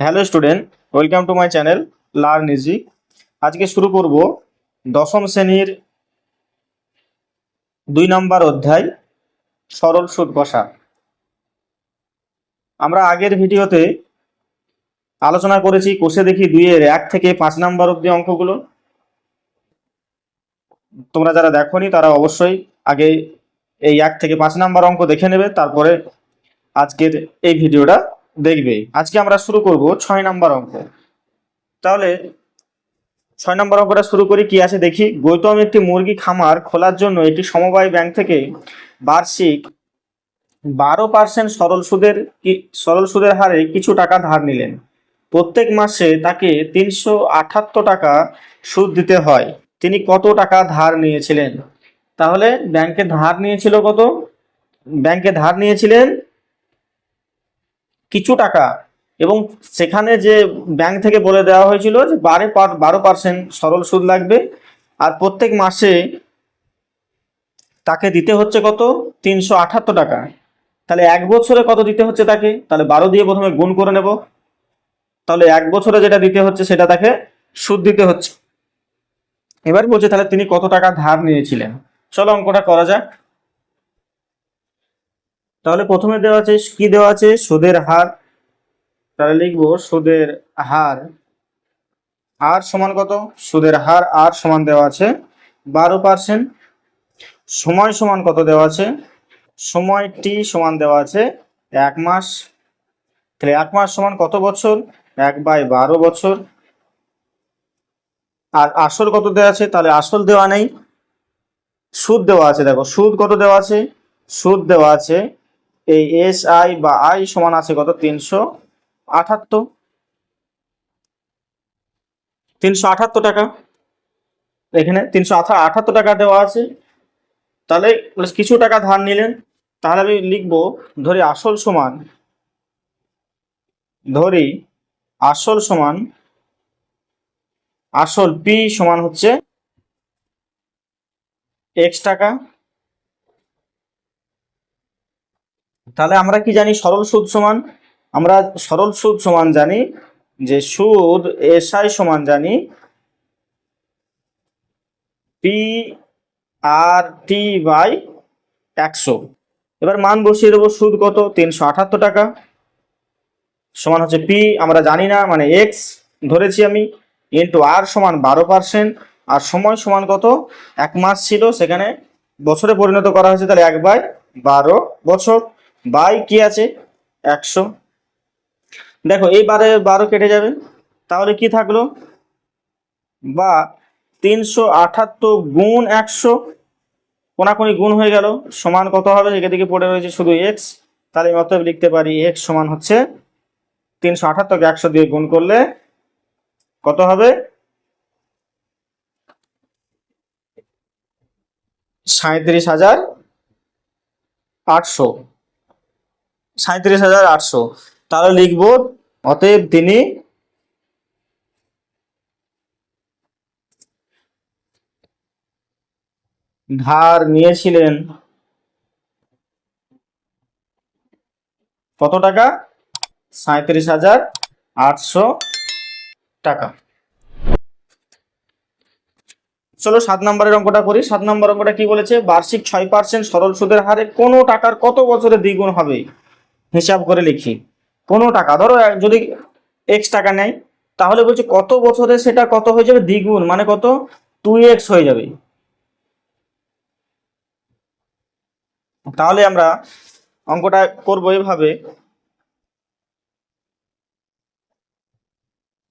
Hello student, welcome to my channel learn easy. আজকে শুরু করব দশম শ্রেণির দুই নম্বর অধ্যায়, সরল সুদ কষা। আমরা আগের ভিডিওতে আলোচনা করেছি, কোষে দেখি দুইয়ের এক থেকে পাঁচ নাম্বার অবধি অঙ্কগুলো। তোমরা যারা দেখোনি, তারা অবশ্যই আগে এই এক থেকে পাঁচ নাম্বার অঙ্ক দেখে নেবে, তারপরে আজকের এই ভিডিওটা দেখবে। আজকে আমরা শুরু করব ছয় নাম্বার অঙ্ক। তাহলে ছয় নম্বর অঙ্কটা শুরু করি, কি আছে দেখি। গৌতম একটি মুরগি খামার খোলার জন্য একটি সমবায় ব্যাংক থেকে বার্ষিক বারো পার্সেন্ট সরল সুদের সরল সুদের হারে কিছু টাকা ধার নিলেন। প্রত্যেক মাসে তাকে তিনশো আটাত্তর টাকা সুদ দিতে হয়। তিনি কত টাকা ধার নিয়েছিলেন? তাহলে ব্যাংকে ধার নিয়েছিল কত? ব্যাংকে ধার নিয়েছিলেন কিছু টাকা এবং সেখানে যে ব্যাংক থেকে বলে দেওয়া হয়েছিল যে বারো বারো পার্সেন্ট সরল সুদ লাগবে আর প্রত্যেক মাসে তাকে দিতে হচ্ছে কত? তিনশো আটাত্তর টাকা। তাহলে এক বছরে কত দিতে হচ্ছে তাকে? তাহলে বারো দিয়ে প্রথমে গুণ করে নেব। তাহলে এক বছরে যেটা দিতে হচ্ছে সেটা তাকে সুদ দিতে হচ্ছে। এবার বলছে তাহলে তিনি কত টাকা ধার নিয়েছিলেন? চলো অঙ্কটা করা যাক। তাহলে প্রথমে দেওয়া আছে, কি দেওয়া আছে? সুদের হার। তাহলে লিখব সুদের হার। আর সমান কত? সুদের হার আর সমান দেওয়া আছে। বারো পার্সেন্ট। সময় সমান কত দেওয়া আছে? সময় টি সমান দেওয়া আছে এক মাস। তাহলে এক মাস সমান কত বছর? এক বাই বারো বছর। আর আসল কত দেওয়া আছে? তাহলে আসল দেওয়া নেই। সুদ দেওয়া আছে, দেখো। সুদ কত দেওয়া আছে? সুদ দেওয়া আছে এই এস আই বা আই সমান আছে কত? তিনশো আটাত্তর তিনশো আটাত্তর টাকা। এখানে তিনশো আটাত্তর টাকা দেওয়া আছে। তাহলে কিছু টাকা ধার নিলেন। তাহলে আমি লিখব, ধরি আসল সমান, ধরি আসল সমান, আসল পি সমান হচ্ছে এক্স টাকা। তাহলে আমরা কি জানি সরল সুদ সমান? আমরা সরল সুদ সমান জানি যে সুদ এসআই সমান জানি পি আর টি বাই একশো। এবার মান বসিয়ে দেবো সুদ কত? তিনশো আটাত্তর টাকা। সমান হচ্ছে পি আমরা জানি না মানে এক্স ধরেছি আমি ইন্টু আর সমান বারো পার্সেন্ট আর সময় সমান কত? এক মাস ছিল, সেখানে বছরে পরিণত করা হয়েছে তাহলে এক বাই বারো বছর। বাই কি আছে? একশো। দেখো, এই বারে বারো কেটে যাবে। তাহলে কি থাকল? বা তিনশো আটাত্তর গুণ একশো। কোনাকুনি গুণ হয়ে গেল। সমান কত হবে? এদিকে পড়ে রয়েছে শুধু এক্স তাহলে অতএব লিখতে পারি এক্স সমান হচ্ছে তিনশো আটাত্তরকে একশো দিয়ে গুণ করলে কত হবে? সাঁত্রিশ হাজার আটশো। সাঁত্রিশ হাজার আটশো। তাহলে লিখব, অতএব তিনি ধার নিয়েছিলেন। কত টাকা? সাঁত্রিশ হাজার আটশো টাকা। চলো সাত নম্বরের অঙ্কটা করি। সাত নম্বর অঙ্কটা কি বলেছে? বার্ষিক ছয় পার্সেন্ট সরল সুদের হারে কোনো টাকার কত বছরে দ্বিগুণ হবে? হিসাব করে লিখি। কোনো টাকা। ধরো যদি এক্স টাকা নেয়, তাহলে বলছে কত বছরে সেটা কত হয়ে যাবে? দ্বিগুণ। মানে কত? টু এক্স হয়ে যাবে। তাহলে আমরা অঙ্কটা করব এভাবে।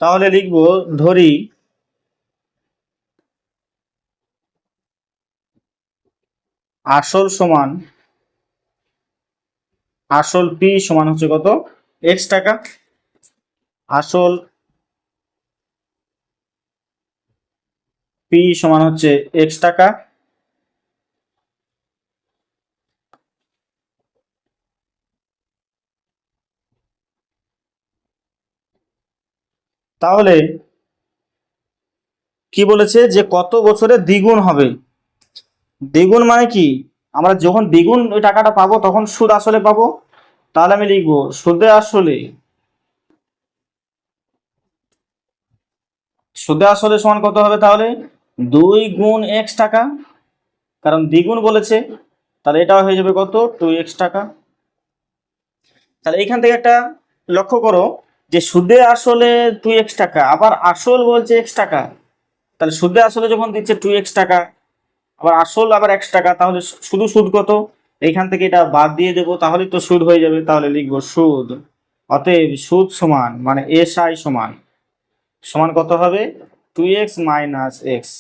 তাহলে লিখব, ধরি, আসল সমান আসল পি সমান হচ্ছে কত? এক্স টাকা। আসল পি সমান হচ্ছে এক্স টাকা। তাহলে কি বলেছে যে কত বছরে দ্বিগুণ হবে? দ্বিগুণ মানে কি? আমরা যখন দ্বিগুণ ওই টাকাটা পাবো, তখন সুদ আসলে পাবো। তাহলে আমি লিখব, সুদে আসলে সুদে আসলে সমান কত হবে তাহলে? দুই গুণ এক্স টাকা। কারণ দ্বিগুণ বলেছে, তাহলে এটা হয়ে যাবে কত? টু এক্স টাকা। তাহলে এখান থেকে একটা লক্ষ্য করো যে সুদে আসলে টু এক্স টাকা, আবার আসল বলছে এক্স টাকা। তাহলে সুদে আসলে যখন দিচ্ছে টু এক্স টাকা আবার আসল আবার এক্স টাকা, তাহলে শুধু সুদ কত? এইখান থেকে এটা বাদ দিয়ে দেবো তাহলে তো সুদ হয়ে যাবে, তাহলে লিখব সুদ। অতএব সুদ সমান মানে এস আই সমান। সমান কত হবে? Two x minus x.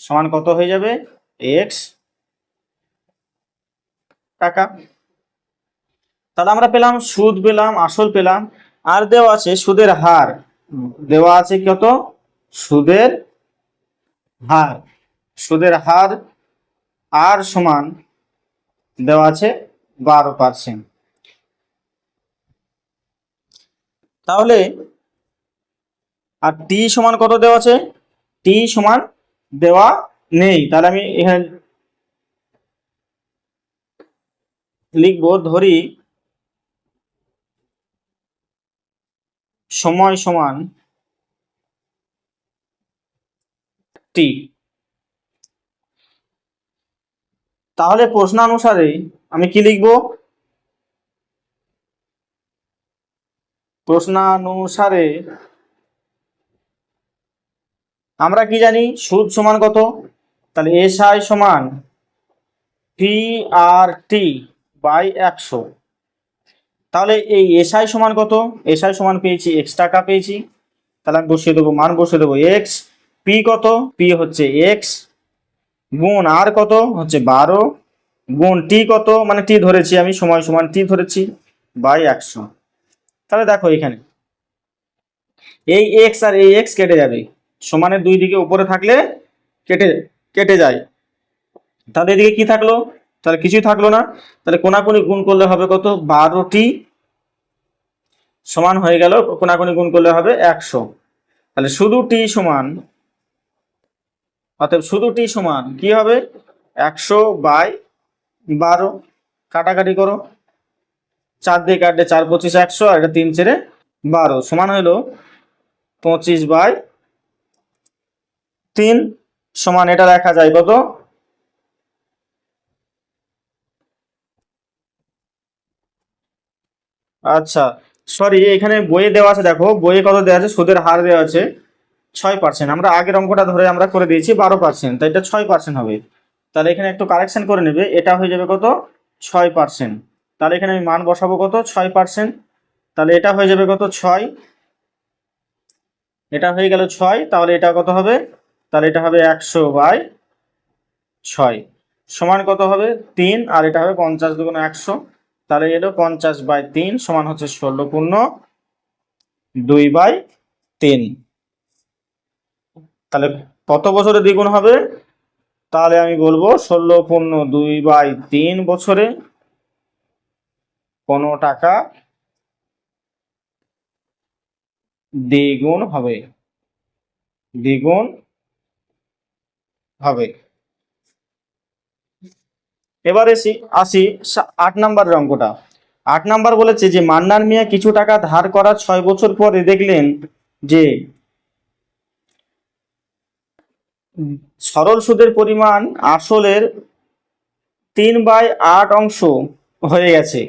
সমান কত হয়ে যাবে? এক্স। টাকা। তাহলে আমরা পেলাম, সুদ পেলাম, আসল পেলাম। আর দেওয়া আছে সুদের হার। দেওয়া আছে কত? সুদের হার। সুদের হার আর সমান দেওয়া আছে বারো পার্সেন্ট তাহলে আর টি সমান কত দেওয়া আছে? টি সমান দেওয়া নেই। তাহলে আমি এখানে লিখব ধরি সময় সমান টি। তাহলে প্রশ্নানুসারে আমি কি লিখব? প্রশ্নানুসারে আমরা কি জানি? সুদ সমান কত? তাহলে এস আই সমান পি আর টি বাই একশো। তাহলে এই এস আই সমান কত? এস আই সমান পেয়েছি এক্স টাকা পেয়েছি। তাহলে আমি বসিয়ে দেবো, মান বসিয়ে দেবো এক্স পি কত? পি হচ্ছে এক্স গুণ আর কত? হচ্ছে বারো। গুণ টি কত? মানে টি ধরেছি আমি সময় সমান টি ধরেছি বাই একশো। তাহলে দেখো এখানে। এই এক্স আর এই এক্স কেটে যাবে। সমানের দুই দিকে উপরে থাকলে কেটে কেটে যায়। তাহলে এদিকে কি থাকল? তাহলে কিছুই থাকল না। তাহলে কোনাকুনি গুণ করলে হবে কত? বারোটি সমান হয়ে গেল, কোনাকুনি গুণ করলে হবে একশো। তাহলে শুধু টি সমান অতএব শুধু টি সমান কি হবে? একশো বাই বারো। কাটাকাটি করো। চার দিয়ে কাটলে চার পঁচিশ একশো, আর এটা তিন চেরে বারো। সমান হইল পঁচিশ বাই তিন। সমান এটা দেখা যায় কত? আচ্ছা সরি এখানে বইয়ে দেওয়া আছে, দেখো। বইয়ে কত দেওয়া আছে? সুদের হার দেওয়া আছে। ছয় পার্সেন্ট আমরা আগের অঙ্কটা ধরে আমরা করে দিয়েছি বারো পার্সেন্ট তাই এটা ছয় পার্সেন্ট হবে। তাহলে এখানে একটু কারেকশন করে নেবে। এটা হয়ে যাবে কত? ছয় পার্সেন্ট তাহলে এখানে আমি মান বসাবো কত? ছয় পার্সেন্ট তাহলে এটা হয়ে যাবে কত? ছয়। এটা হয়ে গেল ছয়। তাহলে এটা কত হবে? তাহলে এটা হবে একশো বাই ছয়। সমান কত হবে? তিন। আর এটা হবে পঞ্চাশ দুগুণ একশো। তাহলে এলো পঞ্চাশ বাই তিন সমান হচ্ছে ষোলো পূর্ণ দুই বাই তিন। তাহলে কত বছরে দ্বিগুণ হবে? তাহলে আমি বলব ষোলো পূর্ণ দুই বাই তিন বছরে কোনো টাকা দ্বিগুণ হবে। দ্বিগুণ হবে। এবার এসি, আসি আট নাম্বারের অঙ্কটা। আট নাম্বার বলেছে যে মান্নান মিয়া কিছু টাকা ধার করার ছয় বছর পরে দেখলেন যে সরল সুদের পরিমাণ আসলের তিন বাই আট অংশ হয়ে গেছে।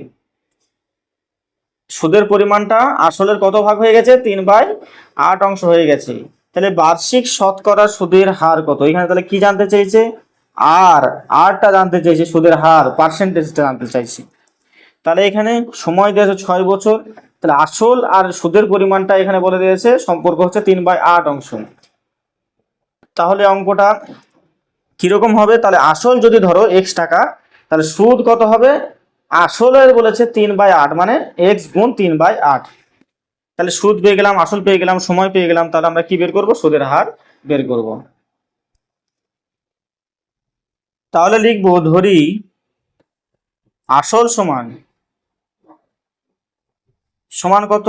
সুদের পরিমাণটা আসলের কত ভাগ হয়ে গেছে? তিন বাই আট অংশ হয়ে গেছে। তাহলে বার্ষিক শতকরা সুদের হার কত? এখানে তাহলে কি জানতে চাইছে? আর, আরটা জানতে চাইছে, সুদের হার, পার্সেন্টেজটা জানতে চাইছে। তাহলে এখানে সময় দিয়েছে ছয় বছর। তাহলে আসল আর সুদের পরিমাণটা এখানে বলে দিয়েছে, সম্পর্ক হচ্ছে তিন বাই আট অংশ। তাহলে অঙ্কটা কীরকম হবে? তাহলে আসল যদি ধরো এক্স টাকা, তাহলে সুদ কত হবে? আসলের বলেছে তিন বাই আট মানে এক্স গুণ তিন বাই আট। তাহলে সুদ পেয়ে গেলাম, আসল পেয়ে গেলাম, সময় পেয়ে গেলাম, তাহলে আমরা কি বের করব? সুদের হার বের করব। তাহলে লিখব, ধরি আসল সমান সমান কত?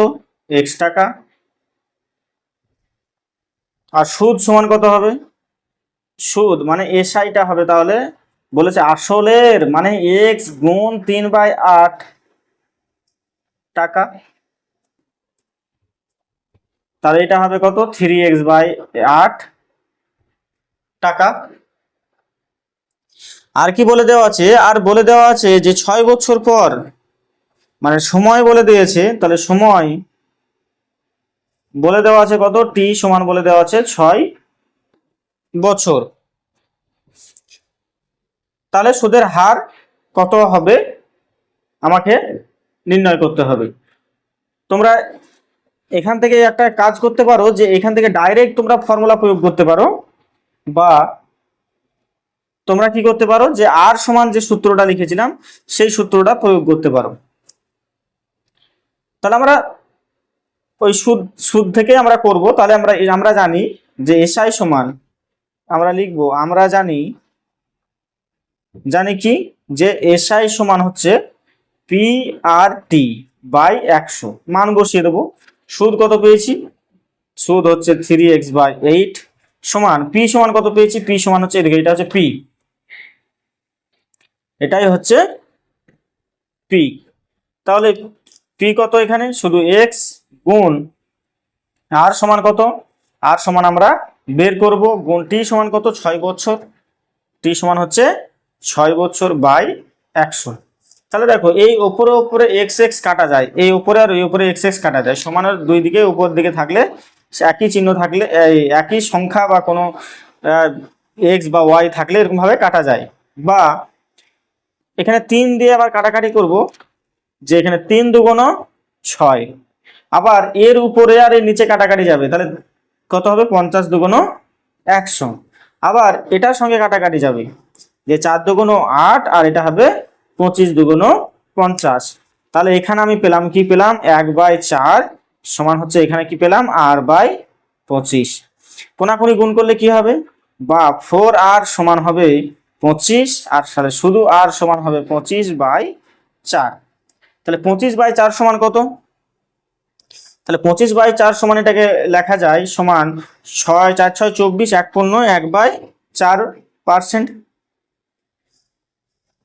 এক্স টাকা। আর সুদ সমান কত হবে? সুদ মানে এসআইটা হবে তাহলে, বলেছে আসলের মানে এক্স গুণ তিন বাই আট টাকা। তাহলে এটা হবে কত? থ্রি এক্স বাই আট টাকা। আর কি বলে দেওয়া আছে? আর বলে দেওয়া আছে যে ছয় বছর পর মানে সময় বলে দিয়েছে, তাহলে সময় বলে দেওয়া আছে কত? টি সমান বলে দেওয়া আছে ছয় বছর। তাহলে সুদের হার কত হবে? আমাকে নির্ণয় করতে হবে। তোমরা এখান থেকে একটা কাজ করতে পারো যে এখান থেকে ডাইরেক্ট তোমরা ফর্মুলা প্রয়োগ করতে পারো বা তোমরা কি করতে পারো যে আর সমান যে সূত্রটা লিখেছিলাম, সেই সূত্রটা প্রয়োগ করতে পারো। তাহলে আমরা ওই সুদ সুদ থেকে আমরা করব, তাহলে আমরা আমরা জানি যে এসআই সমান, আমরা লিখব, আমরা জানি জানি কি? যে এসআই সমান হচ্ছে পি আর টি বাই একশো। মান বসিয়ে দেবো। সুদ কত পেয়েছি? সুদ হচ্ছে থ্রি এক্স বাই এইট সমান, পি সমান কত পেয়েছি? পি সমান হচ্ছে, এদিকে এটা হচ্ছে পি। এটাই হচ্ছে পি। তাহলে পি কত এখানে? শুধু এক্স গুণ আর সমান কত? আর সমান আমরা বের করব। গুণ টি সমান কত? ছয় বছর টি সমান হচ্ছে ছয় বছর বাই একশো। তাহলে দেখো, এই ওপরে ওপরে এক্স এক্স কাটা যায়, এই ওপরে আর এই উপরে এক্স এক্স কাটা যায়। সমানের দুই দিকে, উপর দিকে থাকলে একই চিহ্ন থাকলে একই সংখ্যা বা কোনো এক্স বা ওয়াই থাকলে এরকমভাবে কাটা যায়। বা এখানে তিন দিয়ে আবার কাটাকাটি করব, যে এখানে তিন দুগুণ ছয়। আবার এর উপরে আর এর নিচে কাটাকাটি যাবে। তাহলে কত হবে? পঞ্চাশ দুগুণ একশো। আবার এটার সঙ্গে কাটাকাটি যাবে। যে চার দুগুণ আট, আর এটা হবে পঁচিশ দুগুণ পঞ্চাশ। তাহলে এখানে আমি পেলাম কি পেলাম? এক বাই চার সমান হচ্ছে এখানে কি পেলাম? আর বাই পঁচিশ। কোনাকুনি গুণ করলে কি হবে? বা ফোর আর সমান হবে পঁচিশ, আর সাথে শুধু আর সমান হবে পঁচিশ বাই চার। তাহলে পঁচিশ বাই চার সমান কত? তাহলে পঁচিশ বাই চার সমান এটাকে লেখা যায় সমান ছয়, চার, ছয়, চব্বিশ, এক পূর্ণ, এক বাই চার পার্সেন্ট।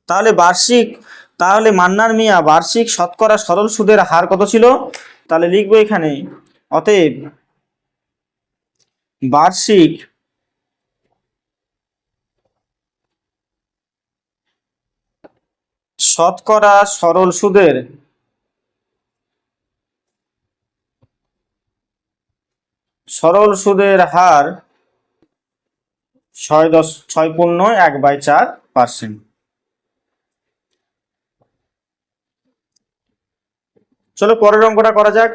তাহলে বার্ষিক, তাহলে মান্নার মিয়া বার্ষিক শতকরা সরল সুদের হার কত ছিল? তাহলে লিখব এখানে, অতএব বার্ষিক শতকরা সরল সুদের সরল সুদের হার ছয় দশ, ছয় পূর্ণ এক বাই চার পার্সেন্ট। চলো পরের অঙ্কটা করা যাক।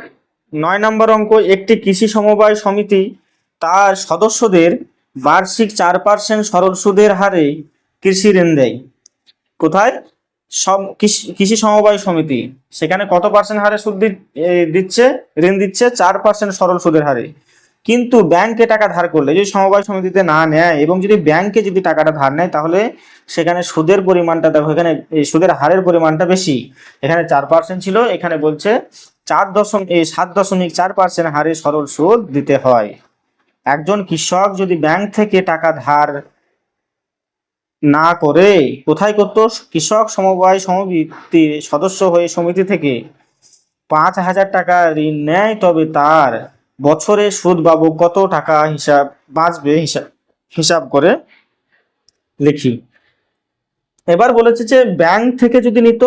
নয় নম্বর অঙ্ক, একটি কৃষি সমবায় সমিতি তার সদস্যদের বার্ষিক চার পার্সেন্ট সরল সুদের হারে কৃষি ঋণ দেয়। কোথায়? সব কৃষি সমবায় সমিতি। সেখানে কত পার্সেন্ট হারে সুদ দিচ্ছে? ঋণ দিচ্ছে চার পার্সেন্ট সরল সুদের হারে। কিন্তু ব্যাংকে টাকা ধার করলে, যদি সমবায় সমিতিতে না নেয় এবং যদি ব্যাংকে যদি টাকাটা ধার নেয়, তাহলে সেখানে সুদের পরিমাণটা দেখো, এখানে সুদের হারের পরিমাণটা বেশি। এখানে চার পার্সেন্ট ছিল, এখানে বলছে চার দশমিক সাত দশমিক চার পার্সেন্ট হারে সরল সুদ দিতে হয়। একজন কৃষক যদি ব্যাংক থেকে টাকা ধার না করে, কোথায় করত? কৃষক সমবায় সমিতির সদস্য হয়ে সমিতি থেকে পাঁচ হাজার টাকা ঋণ নেয়, তবে তার বছরে সুদ বাবু কত টাকা হিসাব, বাঁচবে হিসাব হিসাব করে লিখি। এবার বলেছে যে, ব্যাংক থেকে যদি নিত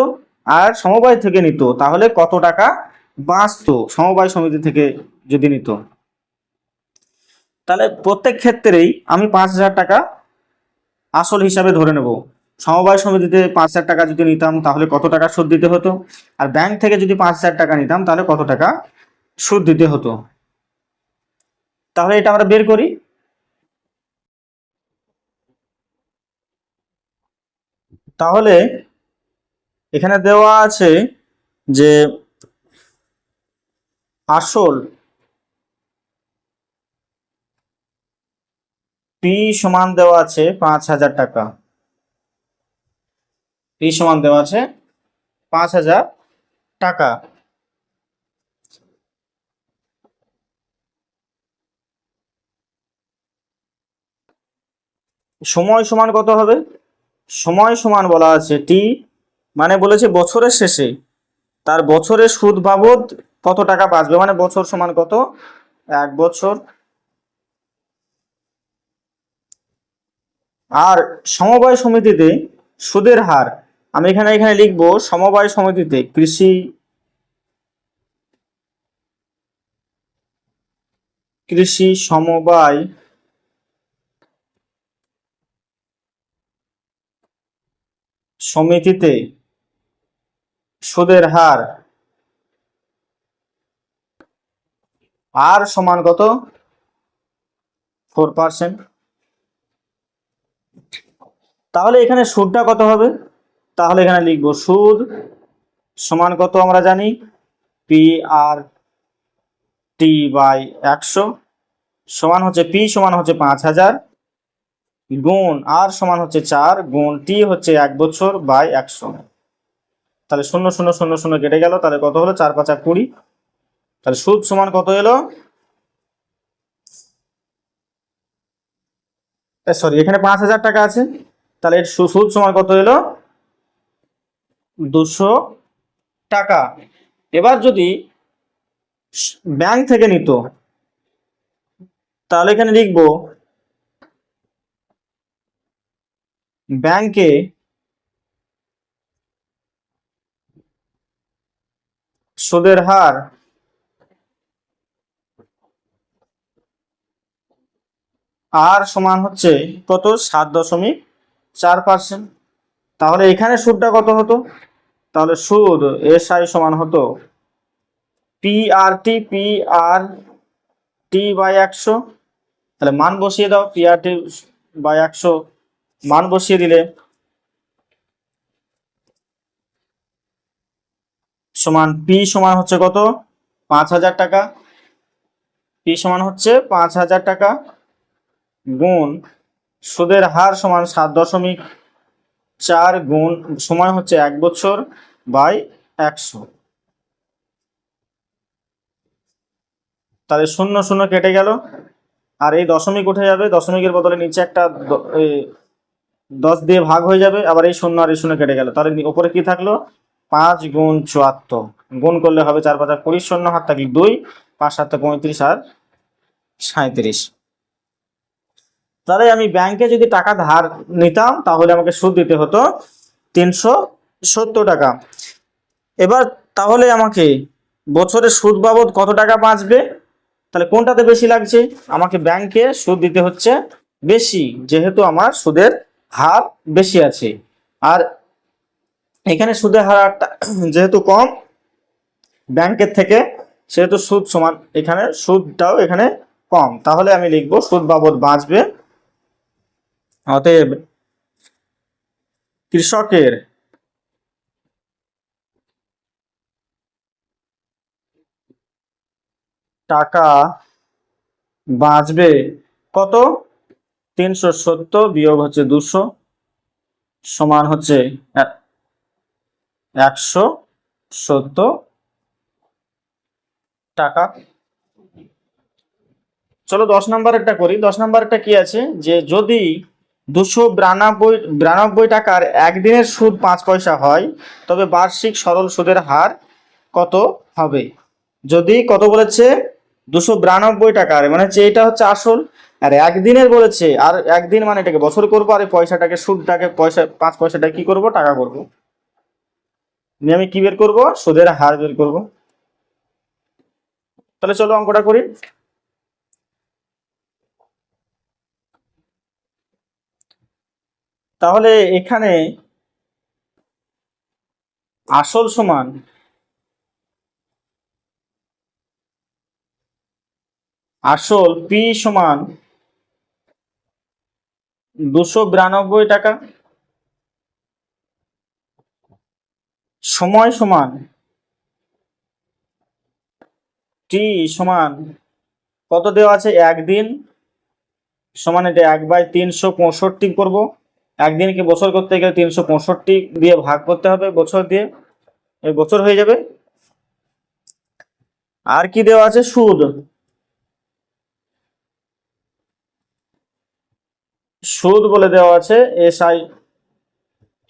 আর সমবায় থেকে নিত, তাহলে কত টাকা বাঁচতো সমবায় সমিতি থেকে যদি নিত? তাহলে প্রত্যেক ক্ষেত্রেই আমি পাঁচ হাজার টাকা আসল হিসাবে ধরে নেব। সমবায় সমিতিতে পাঁচ হাজার টাকা যদি নিতাম, তাহলে কত টাকা সুদ দিতে হতো? আর ব্যাংক থেকে যদি পাঁচ হাজার টাকা নিতাম, তাহলে কত টাকা সুদ দিতে হতো? তাহলে এটা আমরা বের করি। তাহলে এখানে দেওয়া আছে যে আসল পি সমান দেওয়া আছে পাঁচ হাজার টাকা। পি সমান দেওয়া আছে পাঁচ হাজার টাকা। সময় সমান কত হবে? সময় সমান বলা আছে টি মানে বলেছে বছরের শেষে। তার বছরের সুদ বাবদ কত টাকা বাঁচবে? মানে বছর সমান কত? এক বছর। আর সমবায় সমিতিতে সুদের হার, আমি এখানে এখানে লিখব সমবায় সমিতিতে কৃষি কৃষি সমবায় সমিতিতে সুদের হার আর সমান কত? ফোর পার্সেন্ট তাহলে এখানে সুদটা কত হবে? তাহলে এখানে লিখব সুদ সমান কত আমরা জানি? পি আর টি বাই একশো। সমান হচ্ছে পি সমান হচ্ছে পাঁচ হাজার। গুণ আর সমান হচ্ছে চার, গুণ টি হচ্ছে এক বছর বাই একশো তাহলে শূন্য শূন্য শূন্য শূন্য কেটে গেল, তাহলে কত হলো? চার পাঁচা কুড়ি। তাহলে সুদ সমান কত এলো? সরি এখানে পাঁচ হাজার টাকা আছে। তাহলে এর সুদ সমান কত এলো? দুশো টাকা। এবার যদি ব্যাংক থেকে নিত, তাহলে এখানে লিখব ব্যাংকে সুদের হার আর সমান হচ্ছে কত? সাত দশমিক চার পার্সেন্ট তাহলে এখানে সুদটা কত হতো? তাহলে সুদ এস আই সমান হতো P R T P R T by একশো। তাহলে মান বসিয়ে দাও পি আর টি বাই একশো। মান বসিয়ে দিলে সমান পি সমান হচ্ছে কত? পাঁচ হাজার টাকা। পি সমান হচ্ছে পাঁচ হাজার টাকা গুণ সুদের হার সমান সাত দশমিক চার গুণ সময় হচ্ছে এক বছর বাই একশো। তাহলে শূন্য শূন্য কেটে গেল। আর এই দশমিক উঠে যাবে। দশমিকের বদলে নিচে একটা দশ দিয়ে ভাগ হয়ে যাবে, আবার এই শূন্য আর এই শূন্য কেটে গেল। তাহলে ওপরে কি থাকল? পাঁচ গুণ চুয়াত্তর। গুণ করলে হবে চার পাঁচ কুড়ি, শূন্য হাত থাকলে দুই, পাঁচ সাতটা পঁয়ত্রিশ আর সাঁত্রিশ তাহলে আমি ব্যাংকে যদি টাকা ধার নিতাম, তাহলে আমাকে সুদ দিতে হতো তিনশো সত্তর টাকা। এবার তাহলে আমাকে বছরে সুদ বাবদ কত টাকা বাঁচবে? তাহলে কোনটাতে বেশি লাগছে? আমাকে ব্যাংকে সুদ দিতে হচ্ছে বেশি, যেহেতু আমার সুদের হার বেশি আছে। আর এখানে সুদের হারটা যেহেতু কম, ব্যাংকের থেকে সেহেতু সুদ সমান, এখানে সুদটাও এখানে কম। তাহলে আমি লিখব সুদ বাবদ বাঁচবে। অতএব কৃষকের টাকা বাঁচবে কত? তিনশো সত্তর বিয়োগ হচ্ছে দুশো সমান হচ্ছে এক- একশো সত্তর টাকা। চলো দশ নাম্বারেরটা করি। দশ নাম্বারেরটা কি আছে? যে যদি দুশো বিরানব্বই বিরানব্বই টাকার একদিনের সুদ পাঁচ পয়সা হয়, তবে বার্ষিক সরল সুদের হার কত হবে? যদি কত বলেছে? দুশো বিরানব্বই টাকার মানে হচ্ছে এটা হচ্ছে আসল আর একদিনের বলেছে, আর একদিন মানে এটাকে বছর করব, আর পয়সাটাকে, সুদটাকে, পয়সা, পাঁচ পয়সাটা কি করব, টাকা করব। নিয়ে আমি কি বের করব? সুদের হার বের করব। তাহলে চলো অঙ্কটা করি। তাহলে এখানে আসল সমান আসল পি সমান দুশো বিরানব্বই টাকা। সময় সমান টি সমান কত দেওয়া আছে? একদিন। সমান এটা এক বাই তিনশো পঁয়ষট্টি করব। একদিনকে বছর করতে গেলে তিনশো পঁয়ষট্টি দিয়ে ভাগ করতে হবে বছর দিয়ে। এই বছর হয়ে যাবে। আর কি দেওয়া আছে? সুদ। সুদ বলে দেওয়া আছে এস আই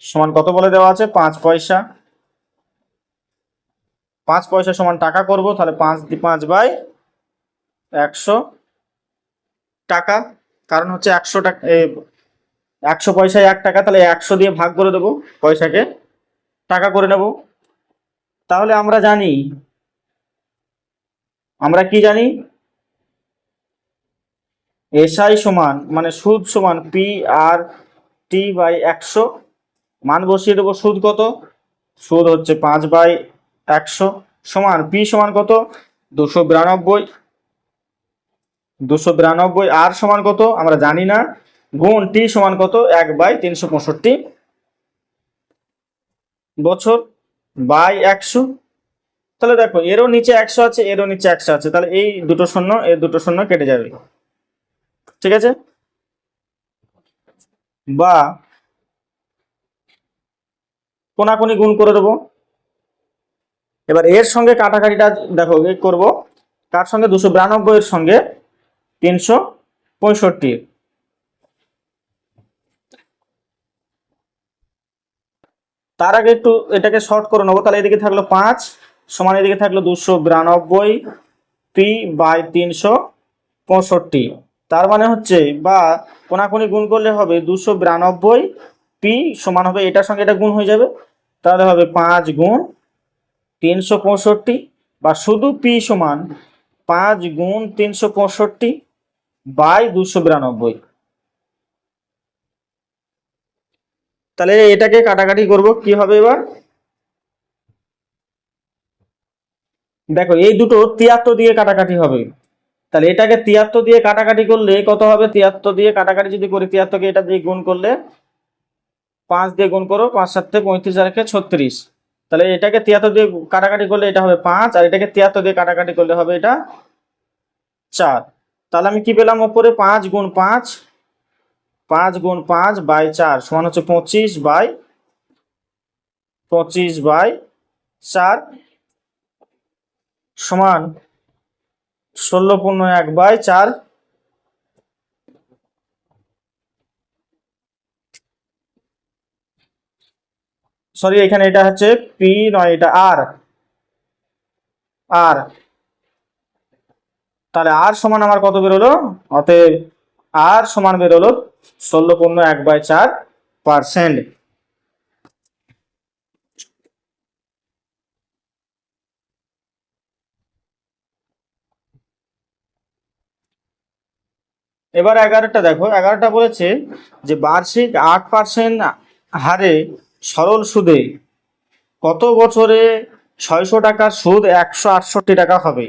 সমান কত বলে দেওয়া আছে? পাঁচ পয়সা। পাঁচ পয়সা সমান টাকা করব, তাহলে পাঁচ দি পাঁচ বাই একশো। টাকা, কারণ হচ্ছে একশো টাকা একশো পয়সায় এক টাকা, তাহলে একশো দিয়ে ভাগ করে দেবো পয়সাকে। টাকা করে নেব। তাহলে আমরা জানি, আমরা কি জানি? এসআই সমান মানে সুদ সমান পি আর টি বাই একশো। মান বসিয়ে দেবো সুদ কত? সুদ হচ্ছে পাঁচ বাই একশো। সমান পি সমান কত? দুশো বিরানব্বই। দুশো বিরানব্বই। আর সমান কত? আমরা জানি না। গুণ টি সমান কত? এক বাই তিনশো পঁয়ষট্টি। বছর বাই একশো। তাহলে দেখো, এরও নিচে একশো আছে, এরও নিচে একশো আছে। তাহলে এই দুটো শূন্য, এই দুটো শূন্য কেটে যাবে। ঠিক আছে? বা কোনাকুনি গুণ করে দেবো। এবার এর সঙ্গে কাটাকাটিটা দেখো করব। কার সঙ্গে দুশো বিরানব্বই এর সঙ্গে তিনশো পঁয়ষট্টি। তার আগে একটু এটাকে শর্ট করে নেব, তাহলে এদিকে থাকল পাঁচ, সমান এদিকে থাকল দুশো বিরানব্বই পি বাই তিনশো পঁয়ষট্টি। তার মানে হচ্ছে, বা কোনাকুনি গুণ করলে হবে দুশো বিরানব্বই পি সমান হবে এটার সঙ্গে এটা গুণ হয়ে যাবে। তাহলে হবে পাঁচ গুণ তিনশো পঁয়ষট্টি, বা শুধু পি সমান পাঁচ গুণ তিনশো পঁয়ষট্টি বাই দুশো বিরানব্বই। তাহলে এটাকে কাটাকাটি করব, কি হবে এবার? দেখো, এই দুটো তিয়াত্তর দিয়ে কাটাকাটি হবে। তাহলে এটাকে তিয়াত্তর দিয়ে কাটাকাটি করলে কত হবে? তিয়াত্তর দিয়ে কাটাকাটি যদি করি, তিয়াত্তরকে এটা দিয়ে গুণ করলে পাঁচ দিয়ে গুণ করো, পাঁচ সাতটা পঁয়ত্রিশ আর ছত্রিশ। তাহলে এটাকে তিয়াত্তর দিয়ে কাটাকাটি করলে এটা হবে পাঁচ, আর এটাকে তিয়াত্তর দিয়ে কাটাকাটি করলে হবে এটা চার। তাহলে আমি কি পেলাম ওপরে? পাঁচ গুণ পাঁচ পাঁচ গুণ পাঁচ বাই চার সমান হচ্ছে পঁচিশ বাই পঁচিশ বাই চার সমান ষোলো পূর্ণ এক বাই চার। সরি এখানে এটা হচ্ছে পি নয়, এটা আর আর তাহলে আর সমান আমার কত বেরোলো? অতএব আর সমান বেরোলো ষোলো পূর্ণ এক বাই চার পার্সেন্ট। এবার এগারোটা দেখো, এগারোটা বলেছে যে বার্ষিক আট পার্সেন্ট হারে সরল সুদে কত বছরে ছয়শো টাকার সুদ একশো আটষট্টি টাকা হবে?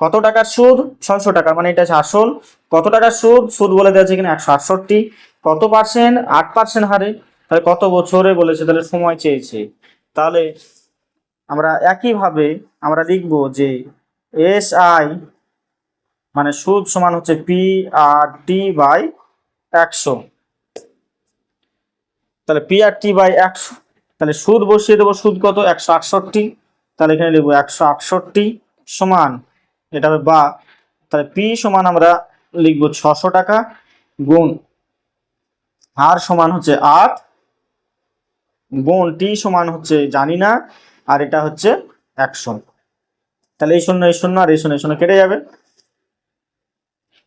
কত টাকার সুদ? ছয়শো টাকা মানে এটা আসল। কত টাকার সুদ? সুদ বলে দেওয়া আছে এখানে একশো আটষট্টি। কত পার্সেন্ট আট পার্সেন্ট হারে। তাহলে কত বছরে বলেছে? তাহলে সময় চেয়েছে। তাহলে আমরা একইভাবে আমরা লিখব যে এস আই মানে সুদ সমান হচ্ছে পি আর টি বাই একশো। তাহলে পি আর টি বাই একশো। তাহলে সুদ বসিয়ে দেবো, সুদ কত? একশো আটষট্টি। তাহলে এখানে লিখব একশো আটষট্টি সমান, এটা হবে বা। তাহলে পি সমান আমরা লিখব ছশো টাকা গুণ আর সমান হচ্ছে আট গুণ টি সমান হচ্ছে জানি না, আর এটা হচ্ছে একশো। তাহলে এই শূন্য এই শূন্য, আর এই শূন্য এই শূন্য কেটে যাবে।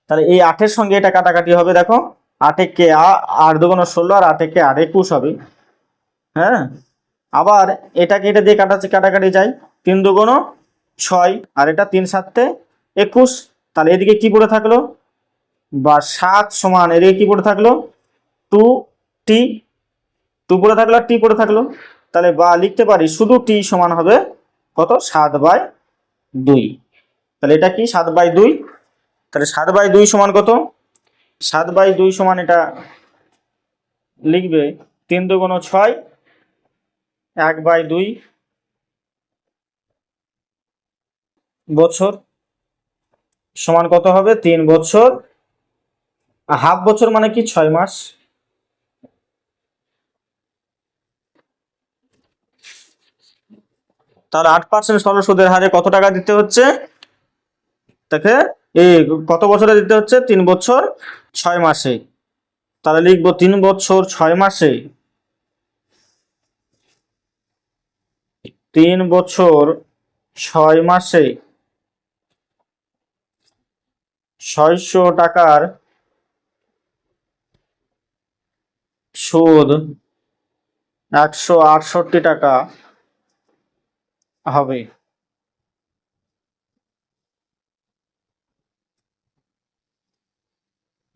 তাহলে এই আটের সঙ্গে এটা কাটাকাটি হবে, দেখো। আটে কে আট দুগুণ ষোলো আর আটে কে আর একুশ হবে। হ্যাঁ? আবার এটাকে এটা দিয়ে কাটাচ্ছে, কাটাকাটি যায় তিন দুগুণ ছয়, আর এটা তিন সাতে একুশ। তাহলে এদিকে কি পড়ে থাকল? বা সাত সমান, এদিকে কি পড়ে থাকল? টু টি, টু পড়ে থাকল আর টি পড়ে থাকল। তাহলে বা লিখতে পারি, শুধু টি সমান হবে কত? সাত বাই দুই। তাহলে এটা কি? সাত বাই দুই। তাহলে সাত বাই দুই সমান কত? সাত বাই দুই সমান এটা লিখবে তিন দুগুণ ছয়, এক বাই দুই বছর সমান কত হবে? তিন বছর। হাফ বছর মানে কি? ছয় মাস। তাহলে আট পার্সেন্ট সরল সুদের হারে কত টাকা দিতে হচ্ছে? তাকে এই কত বছরে দিতে হচ্ছে? তিন বছর, ছয় মাসে। তাহলে লিখব তিন বছর, ছয় মাসে। তিন বছর, ছয় মাসে। ছয়শো টাকার সুদ একশো আটষট্টি টাকা হবে।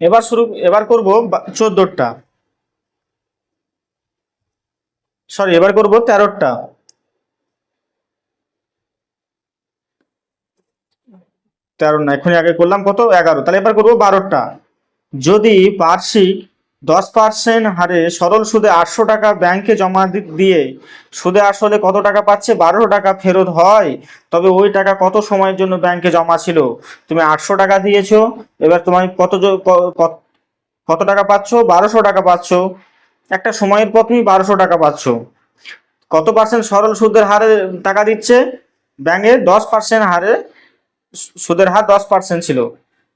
এবার শুরু, এবার করব চোদ্দটা সরি এবার করব তেরোটা তেরো না, এখনই আগে করলাম কত? এগারো। তাহলে এবার করব বারোটা যদি বার্ষিক দশ পার্সেন্ট হারে সরল সুদে আটশো টাকা ব্যাংকে জমা দিয়ে সুদে আসলে কত টাকা পাচ্ছে? বারোশো টাকা ফেরত হয়। তবে ওই টাকা কত সময়ের জন্য ব্যাংকে জমা ছিল? তুমি আটশো টাকা দিয়েছ, এবার তোমার কত কত টাকা পাচ্ছো? বারোশো টাকা পাচ্ছো। একটা সময়ের পর তুমি বারোশো টাকা পাচ্ছো। কত পার্সেন্ট সরল সুদের হারে টাকা দিচ্ছে? ব্যাংকে দশ পার্সেন্ট হারে সুদের হার দশ পার্সেন্ট ছিল,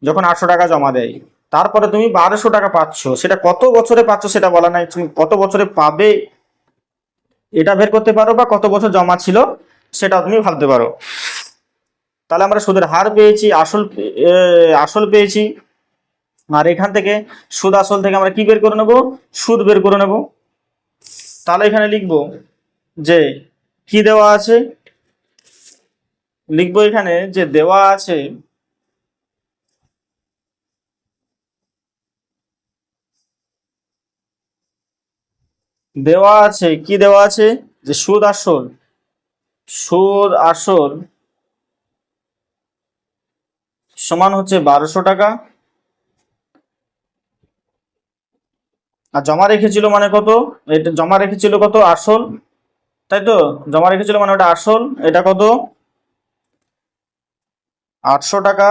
যখন আটশো টাকা জমা দেয়। তারপরে তুমি বারোশো টাকা পাচ্ছ। সেটা কত বছরে পাচ্ছ সেটা বলা নাই। তুমি কত বছরে পাবে এটা বের করতে পারো বা কত বছর জমা ছিল সেটা তুমি ভাবতে পারো। তাহলে আমরা সুদের হার পেয়েছি, আসল আসল পেয়েছি। আর এখান থেকে সুদ আসল থেকে আমরা কি বের করে নেব? সুদ বের করে নেব। তাহলে এখানে লিখব যে কি দেওয়া আছে? লিখব এখানে যে দেওয়া আছে দেওয়া আছে, কি দেওয়া আছে? যে সুদ আসল। সুদ আসল সমান হচ্ছে বারোশো টাকা। আর জমা রেখেছিল মানে কত? এটা জমা রেখেছিল কত? আসল। তাই তো? জমা রেখেছিল মানে ওটা আসল। এটা কত? আটশো টাকা।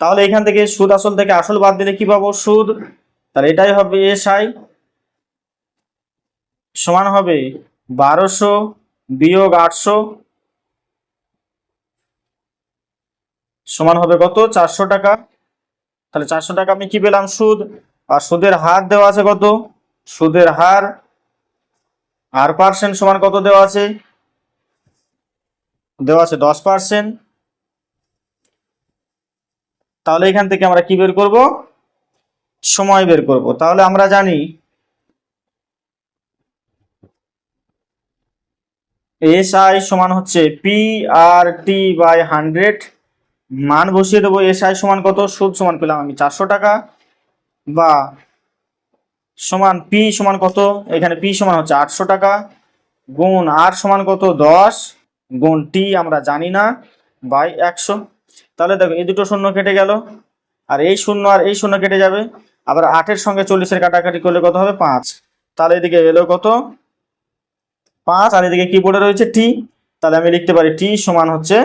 তাহলে এখান থেকে সুদ আসল থেকে আসল বাদ দিলে কি পাবো? সুদ তাহলে এটাই হবে এসআই সমান হবে বারোশো বিয়োগ আটশো সমান হবে কত? চারশো টাকা। তাহলে চারশো টাকা আমি কি পেলাম? সুদ। আর সুদের হার দেওয়া আছে কত? সুদের হার আর পার্সেন্ট সমান কত দেওয়া আছে? দেওয়া আছে দশ পার্সেন্ট তাহলে এখান থেকে আমরা কি বের করব? সময় বের করব। তাহলে আমরা জানি এস আই সমান হচ্ছে P R T by hundred. মান বসিয়ে দেবো এস আই সমান কত? সুদ সমান পেলাম আমি চারশো টাকা বা সমান পি সমান কত? এখানে পি সমান হচ্ছে আটশো টাকা। গুণ আর সমান কত? দশ। গুণ টি আমরা জানি না, বাই একশো। তাহলে দেখো, এই দুটো শূন্য কেটে গেল। আর এই শূন্য আর এই শূন্য কেটে যাবে। আবার আটের সঙ্গে চল্লিশের কাটাকাটি করলে কত হবে? পাঁচ। তাহলে এদিকে এলো কত? পাঁচ। আর এদিকে কি পড়ে রয়েছে টি তাহলে আমি লিখতে পারি টি সমান হচ্ছে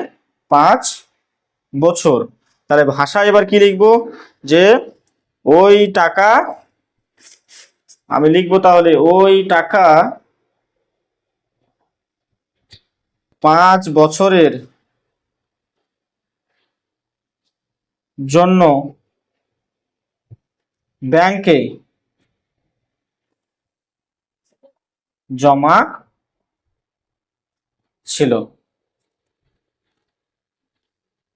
পাঁচ বছর। তাহলে ভাষায় এবার কি লিখব? যে ওই টাকা, আমি লিখব তাহলে ওই টাকা পাঁচ বছরের জন্য ব্যাংকে জমা ছিল।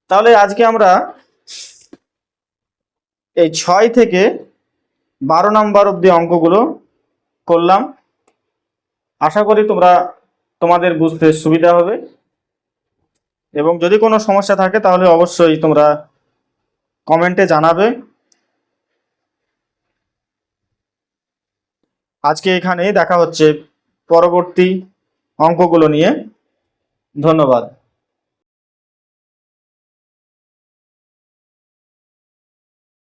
তাহলে আজকে আমরা এই ছয় থেকে বারো নাম্বার অব্দি অঙ্কগুলো করলাম। আশা করি তোমরা, তোমাদের বুঝতে সুবিধা হবে। এবং যদি কোনো সমস্যা থাকে তাহলে অবশ্যই তোমরা কমেন্টে জানাবে। আজকে এখানেই দেখা হচ্ছে। পরবর্তী অঙ্কগুলো নিয়ে। ধন্যবাদ।